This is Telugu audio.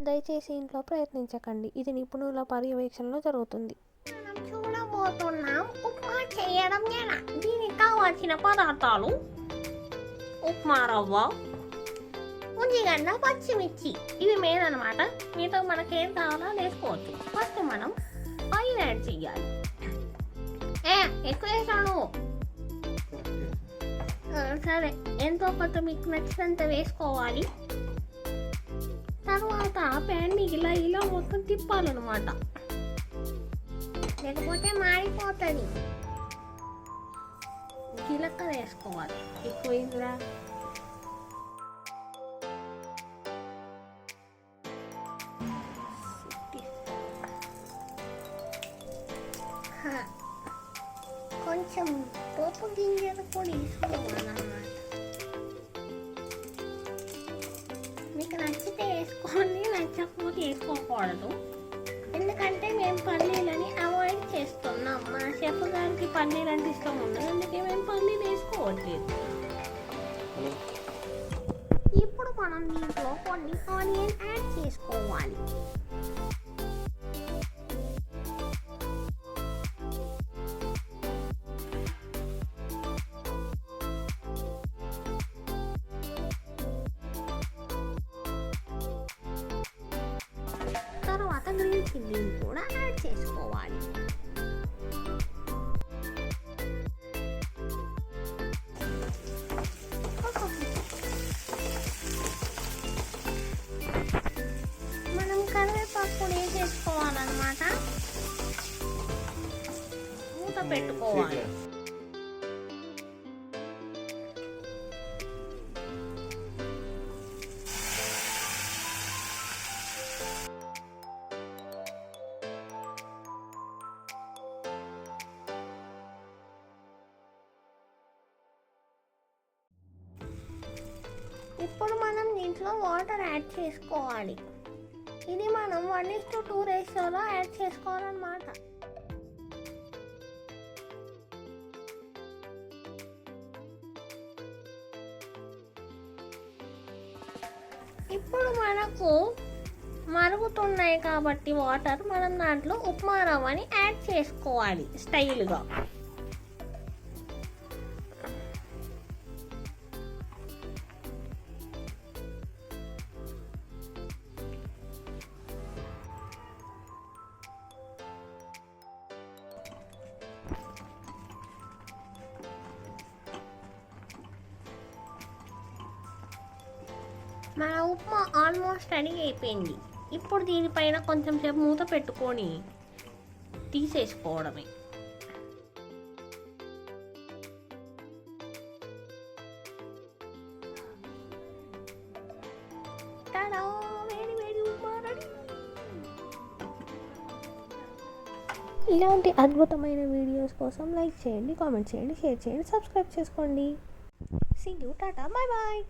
దయచేసి ఇంట్లో ప్రయత్నించకండి. ఇది నిపుణుల పర్యవేక్షణలో జరుగుతుంది. చూడబోతున్నాం ఉప్మా చేయడం ఎలా? దీనికి కావాల్సిన పదార్థాలు ఉప్మా రవ్వ ఉల్లిగడ్డ పచ్చిమిర్చి. ఇవి మెయిన్ అనమాట మీతో మనకేం కావాలో వేసుకోవచ్చు. ఫస్ట్ మనం ఆయిల్ యాడ్ చేయాలి. ఏ ఎక్కువ వేసాను. సరే. ఎంతో కొంత మీకు నచ్చినంత వేసుకోవాలి. తర్వాత ప్యాన్ని ఇలా ఇలా మొత్తం తిప్పాలన్నమాట. లేకపోతే మాడిపోతుంది జీలకర్ర వేసుకోవాలి. ఎక్కువైందిరా కొంచెం పోపు గింజలు కూడా వేసుకోవాలన్నమాట. నచ్చకపోతే వేసుకోకూడదు ఎందుకంటే మేము పల్లీలని అవాయిడ్ చేస్తున్నాం. మా షెఫ్ గారికి పల్లీలు అంటే ఇష్టం ఉండదు. అందుకే మేము పల్లీలు వేసుకోవట్లేదు. ఇప్పుడు మనం దీంట్లో కొన్ని ఆనియన్ యాడ్ చేసుకోవాలి. చిల్లీని కూడా యాడ్ చేసుకోవాలి మనం కరివేపాకు కూడా వేసేసుకోవాలన్నమాట మూత పెట్టుకోవాలి. ఇప్పుడు మనం దీంట్లో వాటర్ యాడ్ చేసుకోవాలి. ఇది మనం వన్ ఇస్ టు టూ రేషియోలో యాడ్ చేసుకోవాలన్నమాట. ఇప్పుడు మనకు మరుగుతున్నాయి కాబట్టి వాటర్ మనం దాంట్లో ఉప్మా రవ్వని యాడ్ చేసుకోవాలి స్టైల్గా మన ఉప్మా ఆల్మోస్ట్ రెడీ అయిపోయింది. ఇప్పుడు దీనిపైన కొంచెం సేపు మూత పెట్టుకొని తీసేసుకోవడమే. ఇలాంటి అద్భుతమైన వీడియోస్ కోసం లైక్ చేయండి కామెంట్ చేయండి షేర్ చేయండి సబ్స్క్రైబ్ చేసుకోండి. See you tata bye bye